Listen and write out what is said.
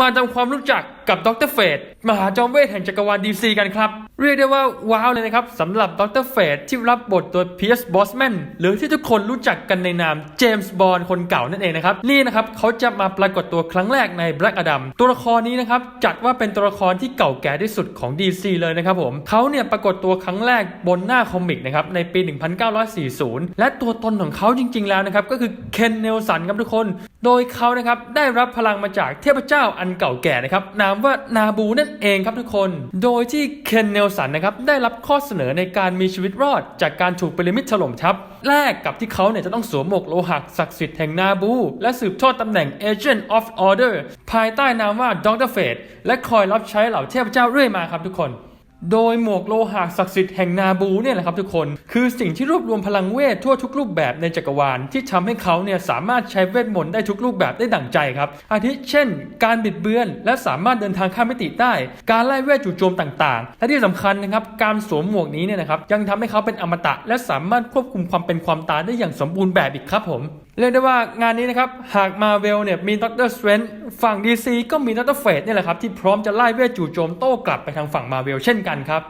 มาทำความรู้จักกับดรเฟดมหาจอมเวทแห่งจักรวาลดีซีกันครับ เรียกได้ว่าว้าวเลยนะครับสำหรับดรเฟดที่รับบทโดยเพียร์สบอสแมนหรือที่ทุกคนรู้จักกันในนามเจมส์บอนด์คนเก่านั่นเองนะครับ นี่นะครับเขาจะมาปรากฏตัวครั้งแรกใน Black Adam ตัวละครนี้นะครับ จัดว่าเป็นตัวละครที่เก่าแก่ที่สุดของ DC เลยนะครับผมเขาเนี่ยปรากฏตัวครั้งแรกบนหน้าคอมิกนะครับในปี 1940 และตัวตนของเขาจริง ๆ แล้วนะครับก็คือเคนเนลสันครับทุกคน โดยเขานะครับได้รับพลังมาจากเทพเจ้าอันเก่าแก่นะครับนามว่านาบูนั่นเองครับทุกคน โดยที่เคนเนลสันนะครับได้รับข้อเสนอในการมีชีวิตรอด จากการถูกพีระมิดถล่มทับแลกกับที่เขาเนี่ยจะต้องสวมหมวกโลหะศักดิ์สิทธิ์แห่งนาบู และสืบทอดตำแหน่ง Agent of Order ภายใต้นามว่าด็อกเตอร์เฟดและคอยรับใช้เหล่าเทพเจ้าเรื่อยมาครับทุกคน โดยหมวกโลหะศักดิ์สิทธิ์แห่งนาบูเนี่ยแหละครับทุกคน คือสิ่งที่รวบรวมพลังเวททั่วทุกรูปแบบในจักรวาล ที่ทำให้เขาเนี่ยสามารถใช้เวทมนต์ได้ทุกรูปแบบได้ดั่งใจครับ อาทิเช่น การบิดเบือน และสามารถเดินทางข้ามมิติได้ การไล่เวทจู่โจมต่าง ๆ และที่สำคัญนะครับการสวมหมวกนี้เนี่ยนะครับยังทำให้เขาเป็นอมตะ และสามารถควบคุมความเป็นความตายได้อย่างสมบูรณ์แบบอีกครับผมเรียกได้ว่างานนี้นะครับ หากมาเวลเนี่ยมีด็อกเตอร์สเตรนฝั่ง DC ก็มีด็อกเตอร์เฟดเนี่ยแหละครับที่พร้อมจะไล่เวทจู่โจมโต้กลับไปทางฝั่งมาเวลเช่นกันครับ